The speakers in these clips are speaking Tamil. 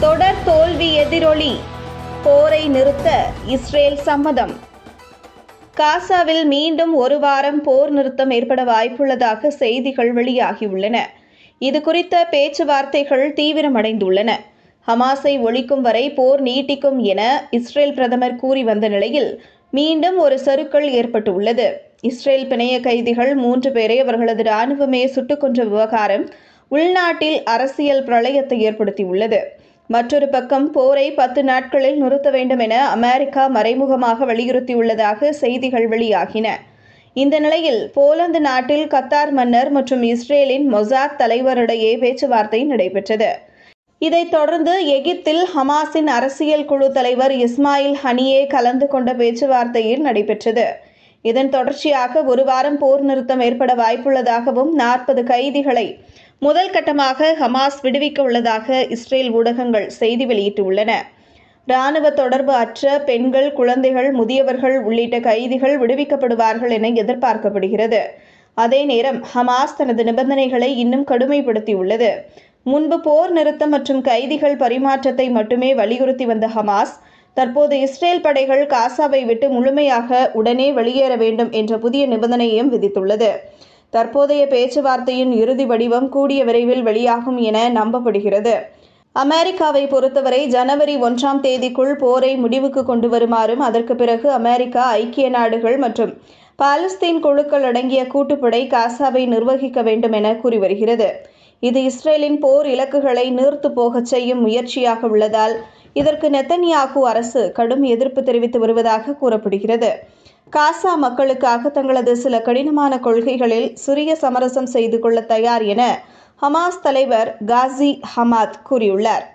தொடர் தோல்வி எதிரொலி. போரை நிறுத்த இஸ்ரேல் சம்மதம். காசாவில் மீண்டும் ஒரு வாரம் போர் நிறுத்தம் ஏற்பட வாய்ப்புள்ளதாக செய்திகள் வெளியாகியுள்ளன. இது குறித்த பேச்சுவார்த்தைகள் தீவிரமடைந்துள்ளன. ஹமாஸை ஒழிக்கும் வரை போர் நீட்டிக்கும் என இஸ்ரேல் பிரதமர் கூறி வந்த நிலையில் மீண்டும் ஒரு சறுக்கல் ஏற்பட்டுள்ளது. இஸ்ரேல் பிணைய கைதிகள் மூன்று பேரை அவர்களது இராணுவமே சுட்டுக் கொன்ற விவகாரம் உள்நாட்டில் அரசியல் பிரளயத்தை ஏற்படுத்தியுள்ளது. மற்றொரு பக்கம் போரை பத்து நாட்களில் நிறுத்த வேண்டும் என அமெரிக்கா மறைமுகமாக வலியுறுத்தியுள்ளதாக செய்திகள் வெளியாகின. இந்த நிலையில் போலந்து நாட்டில் கத்தார் மன்னர் மற்றும் இஸ்ரேலின் மொசாத் தலைவரிடையே பேச்சுவார்த்தை நடைபெற்றது. இதைத் தொடர்ந்து எகிப்தில் ஹமாஸின் அரசியல் குழு தலைவர் இஸ்மாயில் ஹனியே கலந்து கொண்ட பேச்சுவார்த்தையில் நடைபெற்றது. இதன் தொடர்ச்சியாக ஒரு வாரம் போர் நிறுத்தம் ஏற்பட வாய்ப்புள்ளதாகவும் நாற்பது கைதிகளை முதல் கட்டமாக ஹமாஸ் விடுவிக்க உள்ளதாக இஸ்ரேல் ஊடகங்கள் செய்தி வெளியிட்டுள்ளன. இராணுவ தொடர்பு அற்ற பெண்கள் குழந்தைகள் முதியவர்கள் உள்ளிட்ட கைதிகள் விடுவிக்கப்படுவார்கள் என எதிர்பார்க்கப்படுகிறது. அதே நேரம் ஹமாஸ் தனது நிபந்தனைகளை இன்னும் கடுமைப்படுத்தியுள்ளது. முன்பு போர் நிறுத்தம் மற்றும் கைதிகள் பரிமாற்றத்தை மட்டுமே வலியுறுத்தி வந்த ஹமாஸ் தற்போது இஸ்ரேல் படைகள் காசாவை விட்டு முழுமையாக உடனே வெளியேற வேண்டும் என்ற புதிய நிபந்தனையையும் விதித்துள்ளது. தற்போதைய பேச்சுவார்த்தையின் இறுதி வடிவம் கூடிய விரைவில் வெளியாகும் என நம்பப்படுகிறது. அமெரிக்காவை பொறுத்தவரை ஜனவரி ஒன்றாம் தேதிக்குள் போரை முடிவுக்கு கொண்டு வருமாறும் அதற்கு பிறகு அமெரிக்கா ஐக்கிய நாடுகள் மற்றும் பாலஸ்தீன் குழுக்கள் அடங்கிய கூட்டுப்படை காசாவை நிர்வகிக்க வேண்டும் என கூறி வருகிறது. இது இஸ்ரேலின் போர் இலக்குகளை நீர்த்து போகச் செய்யும் முயற்சியாக உள்ளதால் இதற்கு நெத்தன்யாகு அரசு கடும் எதிர்ப்பு தெரிவித்து வருவதாக கூறப்படுகிறது. காசா மக்களுக்காக தங்களது சில கடினமான கொள்கைகளில் சிறிய சமரசம் செய்து கொள்ள தயார் என ஹமாஸ் தலைவர் காசி ஹமாத் கூறியுள்ளார்.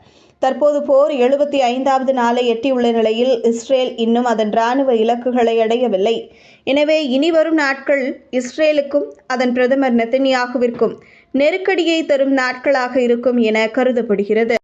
தற்போது போர் எழுபத்தி ஐந்தாவது நாளை எட்டியுள்ள நிலையில் இஸ்ரேல் இன்னும் அதன் இராணுவ இலக்குகளை அடையவில்லை. எனவே இனிவரும் நாட்கள் இஸ்ரேலுக்கும் அதன் பிரதமர் நெத்தன்யாகுவிற்கும் நெருக்கடியை தரும் நாட்களாக இருக்கும் என கருதப்படுகிறது.